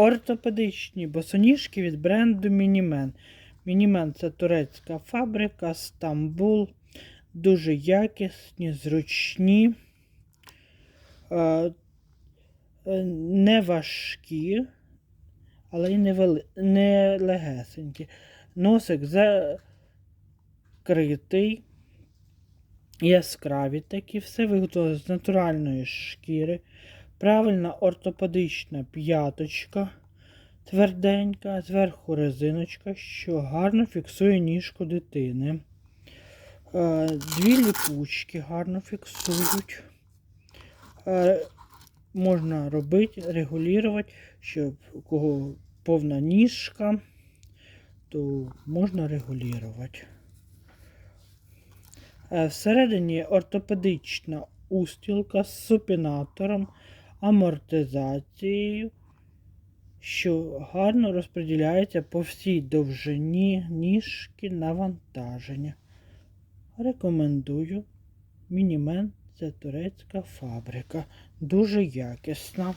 Ортопедичні босоніжки від бренду Мінімен. Мінімен це турецька фабрика, Стамбул. Дуже якісні, зручні, е, е, не важкі, але й не, вели... не легесенькі. Носик закритий, яскраві такі, все виготовлено з натуральної шкіри. Правильна ортопедична п'яточка, тверденька, зверху резиночка, що гарно фіксує ніжку дитини. Е, Дві ліпучки гарно фіксують. Е, Можна робити, регулювати, щоб у кого повна ніжка, то можна регулювати. Е, Всередині ортопедична устілка з супінатором, амортизацією, що гарно розподіляється по всій довжині ніжки навантаження. Рекомендую. Мінімен це турецька фабрика. Дуже якісна.